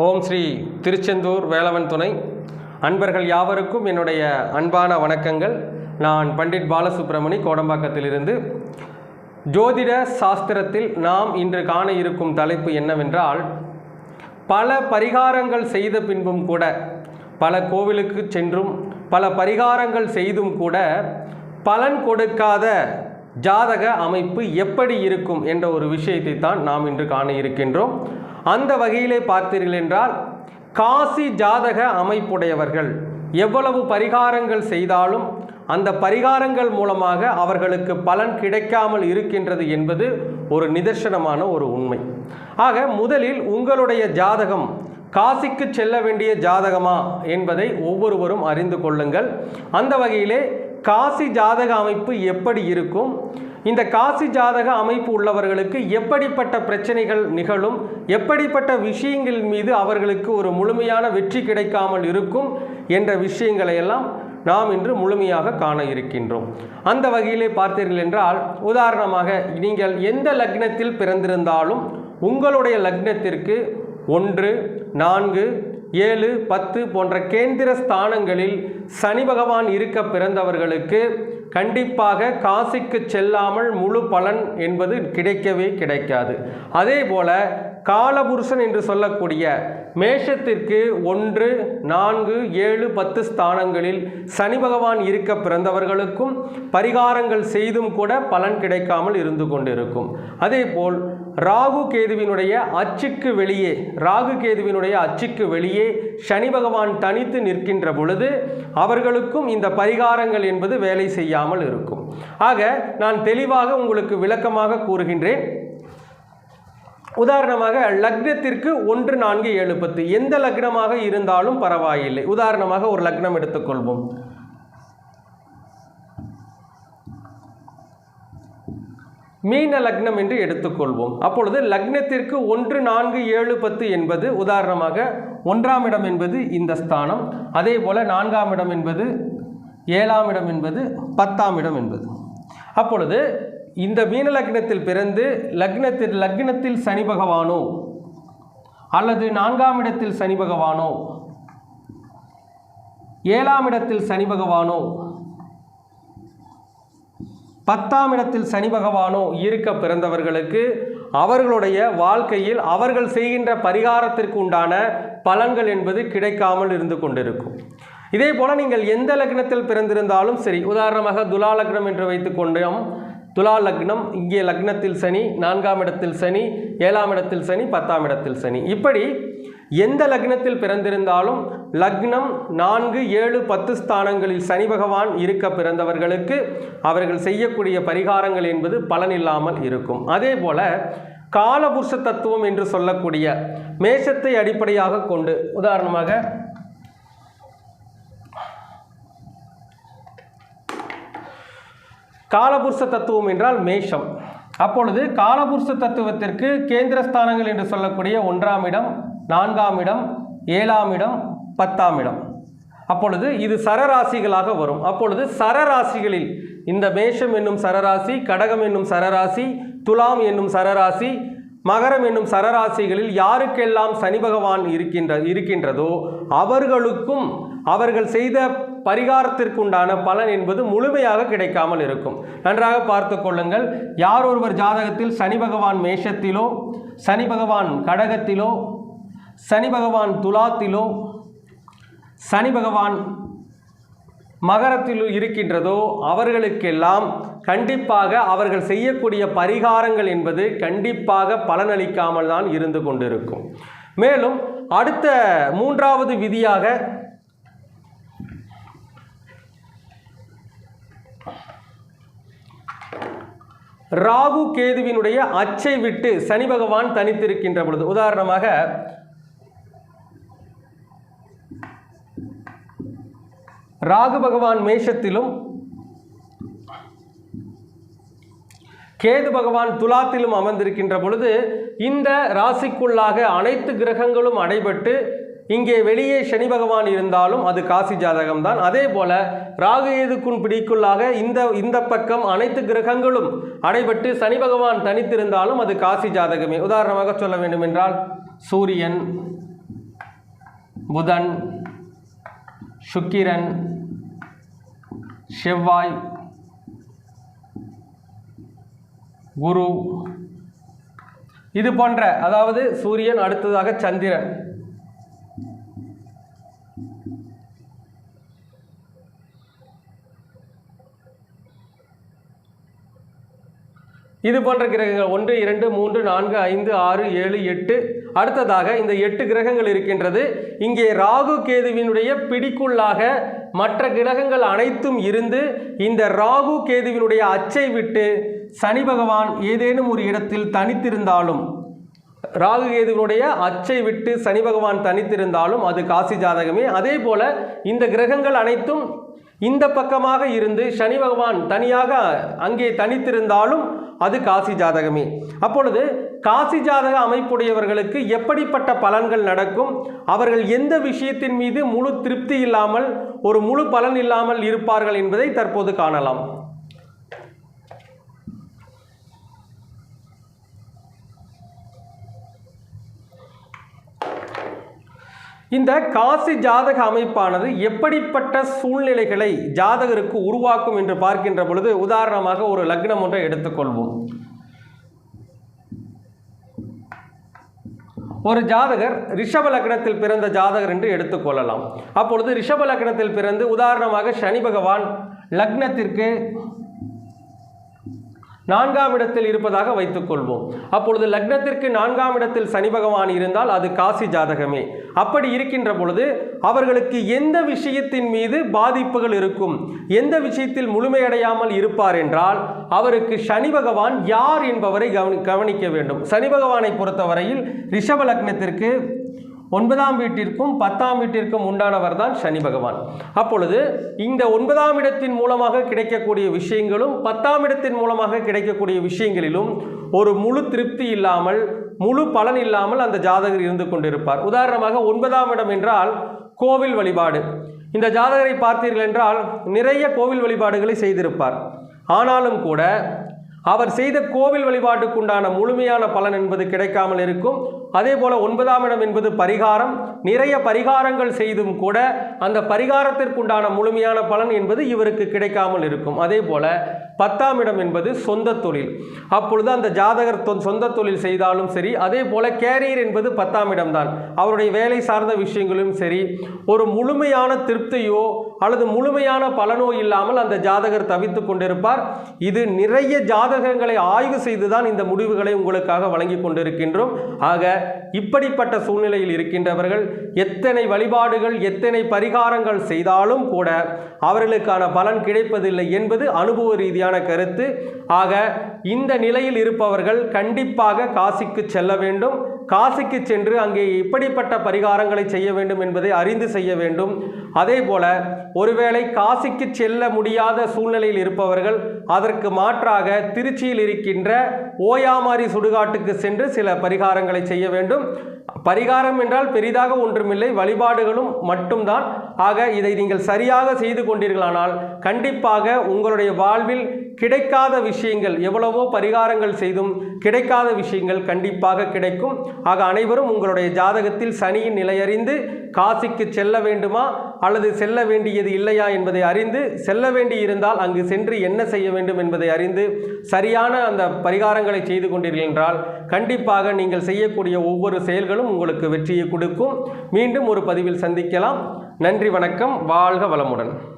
ஓம் ஸ்ரீ திருச்செந்தூர் வேலவன் துணை. அன்பர்கள் யாவருக்கும் என்னுடைய அன்பான வணக்கங்கள். நான் பண்டிட் பாலசுப்ரமணி கோடம்பாக்கத்திலிருந்து. ஜோதிட சாஸ்திரத்தில் நாம் இன்று காண இருக்கும் தலைப்பு என்னவென்றால் பல பரிகாரங்கள் செய்த பின்பும் கூட பல கோவிலுக்கு சென்றும் பல பரிகாரங்கள் செய்தும் கூட பலன் கொடுக்காத ஜாதக அமைப்பு எப்படி இருக்கும் என்ற ஒரு விஷயத்தை தான் நாம் இன்று காண இருக்கின்றோம். அந்த வகையிலே பார்த்தீர்கள் என்றால் காசி ஜாதக அமைப்புடையவர்கள் எவ்வளவு பரிகாரங்கள் செய்தாலும் அந்த பரிகாரங்கள் மூலமாக அவர்களுக்கு பலன் கிடைக்காமல் இருக்கின்றது என்பது ஒரு நிதர்சனமான ஒரு உண்மை. ஆக முதலில் உங்களுடைய ஜாதகம் காசிக்கு செல்ல வேண்டிய ஜாதகமா என்பதை ஒவ்வொருவரும் அறிந்து கொள்ளுங்கள். அந்த வகையிலே காசி ஜாதக அமைப்பு எப்படி இருக்கும்? இந்த காசி ஜாதக அமைப்பு உள்ளவர்களுக்கு எப்படிப்பட்ட பிரச்சனைகள் நிகழும்? எப்படிப்பட்ட விஷயங்கள் மீது அவர்களுக்கு ஒரு முழுமையான வெற்றி கிடைக்காமல் இருக்கும்? என்ற விஷயங்களை எல்லாம் நாம் இன்று முழுமையாக காண இருக்கின்றோம். அந்த வகையிலே பார்த்தீர்கள் என்றால் உதாரணமாக நீங்கள் எந்த லக்னத்தில் பிறந்திருந்தாலும் உங்களுடைய லக்னத்திற்கு ஒன்று நான்கு ஏழு பத்து போன்ற கேந்திர ஸ்தானங்களில் சனி பகவான் இருக்க பிறந்தவர்களுக்கு கண்டிப்பாக காசிக்கு செல்லாமல் முழு பலன் என்பது கிடைக்கவே கிடைக்காது. அதே போல காலபுருஷன் என்று சொல்லக்கூடிய மேஷத்திற்கு ஒன்று நான்கு ஏழு பத்து ஸ்தானங்களில் சனி பகவான் இருக்க பிறந்தவர்களுக்கும் பரிகாரங்கள் செய்தும் கூட பலன் கிடைக்காமல் இருந்து கொண்டிருக்கும். அதேபோல் ராகு கேதுவினுடைய அச்சுக்கு வெளியே ராகு கேதுவினுடைய அச்சுக்கு வெளியே சனி பகவான் தனித்து நிற்கின்ற பொழுது அவர்களுக்கும் இந்த பரிகாரங்கள் என்பது வேலை செய்யாமல் இருக்கும். ஆக நான் தெளிவாக உங்களுக்கு விளக்கமாக கூறுகின்றேன். உதாரணமாக லக்னத்திற்கு ஒன்று நான்கு ஏழு பத்து. எந்த லக்னமாக இருந்தாலும் பரவாயில்லை. உதாரணமாக ஒரு லக்னம் எடுத்துக்கொள்வோம். மீன லக்னம் என்று எடுத்துக்கொள்வோம். அப்பொழுது லக்னத்திற்கு ஒன்று நான்கு ஏழு பத்து என்பது உதாரணமாக ஒன்றாம் இடம் என்பது இந்த ஸ்தானம். அதே போல் நான்காம் இடம் என்பது ஏழாம் இடம் என்பது பத்தாம் இடம் என்பது. அப்பொழுது இந்த மீன லக்னத்தில் பிறந்து லக்னத்தில் லக்னத்தில் சனி பகவானோ அல்லது நான்காம் இடத்தில் சனி பகவானோ ஏழாம் இடத்தில் சனி பகவானோ பத்தாம் இடத்தில் சனி பகவானோ இருக்க பிறந்தவர்களுக்கு அவர்களுடைய வாழ்க்கையில் அவர்கள் செய்கின்ற பரிகாரத்திற்கு உண்டான பலன்கள் என்பது கிடைக்காமல் இருந்து கொண்டிருக்கும். இதே போல் நீங்கள் எந்த லக்னத்தில் பிறந்திருந்தாலும் சரி உதாரணமாக துலா லக்னம் என்று வைத்துக்கொண்டோம் துலா லக்னம் இங்கே லக்னத்தில் சனி நான்காம் இடத்தில் சனி ஏழாம் இடத்தில் சனி பத்தாம் இடத்தில் சனி. இப்படி எந்த லக்னத்தில் பிறந்திருந்தாலும் லக்னம் நான்கு ஏழு பத்து ஸ்தானங்களில் சனி பகவான் இருக்க பிறந்தவர்களுக்கு அவர்கள் செய்யக்கூடிய பரிகாரங்கள் என்பது பலனில்லாமல் இருக்கும். அதே போல காலபுருஷ தத்துவம் என்று சொல்லக்கூடிய மேஷத்தை அடிப்படையாக கொண்டு உதாரணமாக காலபுருஷ தத்துவம் என்றால் மேஷம். அப்பொழுது காலபுருஷ தத்துவத்திற்கு கேந்திரஸ்தானங்கள் என்று சொல்லக்கூடிய ஒன்றாம் இடம் நான்காம் இடம் ஏழாம் இடம் பத்தாம் இடம். அப்பொழுது இது சரராசிகளாக வரும். அப்பொழுது சரராசிகளில் இந்த மேஷம் என்னும் சரராசி கடகம் என்னும் சரராசி துலாம் என்னும் சரராசி மகரம் என்னும் சரராசிகளில் யாருக்கெல்லாம் சனி பகவான் இருக்கின்ற இருக்கின்றதோ அவர்களுக்கும் அவர்கள் செய்த பரிகாரத்திற்குண்டான பலன் என்பது முழுமையாக கிடைக்காமல் இருக்கும். நன்றாக பார்த்து கொள்ளுங்கள். யார் ஒருவர் ஜாதகத்தில் சனி பகவான் மேஷத்திலோ சனி பகவான் கடகத்திலோ சனி பகவான் துலாத்திலோ சனி பகவான் மகரத்தில் இருக்கின்றதோ அவர்களுக்கெல்லாம் கண்டிப்பாக அவர்கள் செய்யக்கூடிய பரிகாரங்கள் என்பது கண்டிப்பாக பலனளிக்காமல் தான் இருந்து கொண்டிருக்கும். மேலும் அடுத்த மூன்றாவது விதியாக ராகு கேதுவினுடைய அச்சை விட்டு சனி பகவான் தனித்திருக்கின்ற பொழுது உதாரணமாக ராகு பகவான் மேஷத்திலும் கேது பகவான் துலாத்திலும் அமர்ந்திருக்கின்ற பொழுது இந்த ராசிக்குள்ளாக அனைத்து கிரகங்களும் அடைபட்டு இங்கே வெளியே சனி பகவான் இருந்தாலும் அது காசி ஜாதகம் தான் அதே போல ராகு ஏதுக்குன் பிடிக்குள்ளாக இந்த இந்த பக்கம் அனைத்து கிரகங்களும் அடைபட்டு சனி பகவான் தனித்திருந்தாலும் அது காசி ஜாதகமே. உதாரணமாக சொல்ல வேண்டும் என்றால் சூரியன் புதன் சுக்கிரன் செவ்வாய் குரு. இது போன்ற அதாவது சூரியன் அடுத்ததாக சந்திரன். இது போன்ற கிரகங்கள் ஒன்று இரண்டு மூன்று நான்கு ஐந்து ஆறு ஏழு எட்டு. அடுத்ததாக இந்த எட்டு கிரகங்கள் இருக்கின்றது. இங்கே ராகு கேதுவினுடைய பிடிக்குள்ளாக மற்ற கிரகங்கள் அனைத்தும் இருந்து இந்த ராகு கேதுவினுடைய அச்சை விட்டு சனி பகவான் ஏதேனும் ஒரு இடத்தில் தனித்திருந்தாலும் ராகு கேதுவினுடைய அச்சை விட்டு சனி பகவான் தனித்திருந்தாலும் அது காசி ஜாதகமே. அதே போல இந்த கிரகங்கள் அனைத்தும் இந்த பக்கமாக இருந்து சனி பகவான் தனியாக அங்கே தனித்திருந்தாலும் அது காசி ஜாதகமே. அப்பொழுது காசி ஜாதக அமைப்புடையவர்களுக்கு எப்படிப்பட்ட பலன்கள் நடக்கும்? அவர்கள் எந்த விஷயத்தின் மீது முழு திருப்தி இல்லாமல் ஒரு முழு பலன் இல்லாமல் இருப்பார்கள் என்பதை தற்போது காணலாம். இந்த காசி ஜாதக அமைப்பானது எப்படிப்பட்ட சூழ்நிலைகளை ஜாதகருக்கு உருவாக்கும் என்று பார்க்கின்ற பொழுது உதாரணமாக ஒரு லக்னம் ஒன்றை எடுத்துக்கொள்வோம். ஒரு ஜாதகர் ரிஷப லக்னத்தில் பிறந்த ஜாதகர் என்று எடுத்துக்கொள்ளலாம் அப்பொழுது ரிஷப லக்னத்தில் பிறந்து உதாரணமாக சனி பகவான் லக்னத்திற்கு நான்காம் இடத்தில் இருப்பதாக வைத்துக்கொள்வோம் அப்பொழுது லக்னத்திற்கு நான்காம் இடத்தில் சனி பகவான் இருந்தால் அது காசி ஜாதகமே. அப்படி இருக்கின்ற பொழுது அவர்களுக்கு எந்த விஷயத்தின் மீது பாதிப்புகள் இருக்கும்? எந்த விஷயத்தில் முழுமையடையாமல் இருப்பார் என்றால் அவருக்கு சனி பகவான் யார் என்பவரை கவனி கவனிக்க வேண்டும். சனி பகவானை பொறுத்தவரையில் ரிஷப லக்னத்திற்கு ஒன்பதாம் வீட்டிற்கும் பத்தாம் வீட்டிற்கும் உண்டானவர் தான் சனி பகவான். அப்பொழுது இந்த ஒன்பதாம் இடத்தின் மூலமாக கிடைக்கக்கூடிய விஷயங்களும் பத்தாம் இடத்தின் மூலமாக கிடைக்கக்கூடிய விஷயங்களிலும் ஒரு முழு திருப்தி இல்லாமல் முழு பலன் இல்லாமல் அந்த ஜாதகர் இருந்து கொண்டிருப்பார். உதாரணமாக ஒன்பதாம் இடம் என்றால் கோவில் வழிபாடு. இந்த ஜாதகரை பார்த்தீர்கள் என்றால் நிறைய கோவில் வழிபாடுகளை செய்திருப்பார். ஆனாலும் கூட அவர் செய்த கோவில் வழிபாட்டுக்குண்டான முழுமையான பலன் என்பது கிடைக்காமல் இருக்கும். அதே போல் ஒன்பதாம் இடம் என்பது பரிகாரம். நிறைய பரிகாரங்கள் செய்தும் கூட அந்த பரிகாரத்திற்குண்டான முழுமையான பலன் என்பது இவருக்கு கிடைக்காமல் இருக்கும். அதே போல் பத்தாம் இடம் என்பது சொந்த தொழில். அப்பொழுது அந்த ஜாதகர் சொந்த தொழில் செய்தாலும் சரி அதே போல் கேரியர் என்பது பத்தாம் இடம்தான். அவருடைய வேலை சார்ந்த விஷயங்களும் சரி ஒரு முழுமையான திருப்தியோ அல்லது முழுமையான பலனோ இல்லாமல் அந்த ஜாதகர் தவித்துக் கொண்டிருப்பார். இது நிறைய ஜாதகங்களை ஆய்வு செய்துதான் இந்த முடிவுகளை உங்களுக்காக வழங்கி கொண்டிருக்கின்றோம். ஆக இப்படிப்பட்ட சூழ்நிலையில் இருக்கின்றவர்கள் எத்தனை வழிபாடுகள் எத்தனை பரிகாரங்கள் செய்தாலும் கூட அவர்களுக்கான பலன் கிடைப்பதில்லை என்பது அனுபவ ரீதியான கருத்து. ஆக இந்த நிலையில் இருப்பவர்கள் கண்டிப்பாக காசிக்கு செல்ல வேண்டும். காசிக்கு சென்று அங்கே இப்படிப்பட்ட பரிகாரங்களை செய்ய வேண்டும் என்பதை அறிந்து செய்ய வேண்டும். அதே போல ஒருவேளை காசிக்கு செல்ல முடியாத சூழ்நிலையில் இருப்பவர்கள் அதற்கு மாற்றாக திருச்சியில் இருக்கின்ற ஓயாமாரி சுடுகாட்டுக்கு சென்று சில பரிகாரங்களை செய்ய வேண்டும். பரிகாரம் என்றால் பெரிதாக ஒன்றுமில்லை வழிபாடுகளும் மட்டும்தான். ஆக இதை நீங்கள் சரியாக செய்து கொண்டீர்களானால் கண்டிப்பாக உங்களுடைய வாழ்வில் கிடைக்காத விஷயங்கள் எவ்வளவோ பரிகாரங்கள் செய்தும் கிடைக்காத விஷயங்கள் கண்டிப்பாக கிடைக்கும். ஆக அனைவரும் உங்களுடைய ஜாதகத்தில் சனியின் நிலையறிந்து காசிக்கு செல்ல வேண்டுமா? அல்லது செல்ல வேண்டியது இல்லையா என்பதை அறிந்து செல்ல வேண்டியிருந்தால் அங்கு சென்று என்ன செய்ய வேண்டும் என்பதை அறிந்து சரியான அந்த பரிகாரங்களை செய்து கொண்டீர்கள் என்றால் கண்டிப்பாக நீங்கள் செய்யக்கூடிய ஒவ்வொரு செயல்களும் உங்களுக்கு வெற்றியை கொடுக்கும். மீண்டும் ஒரு பதிவில் சந்திக்கலாம். நன்றி வணக்கம். வாழ்க வளமுடன்.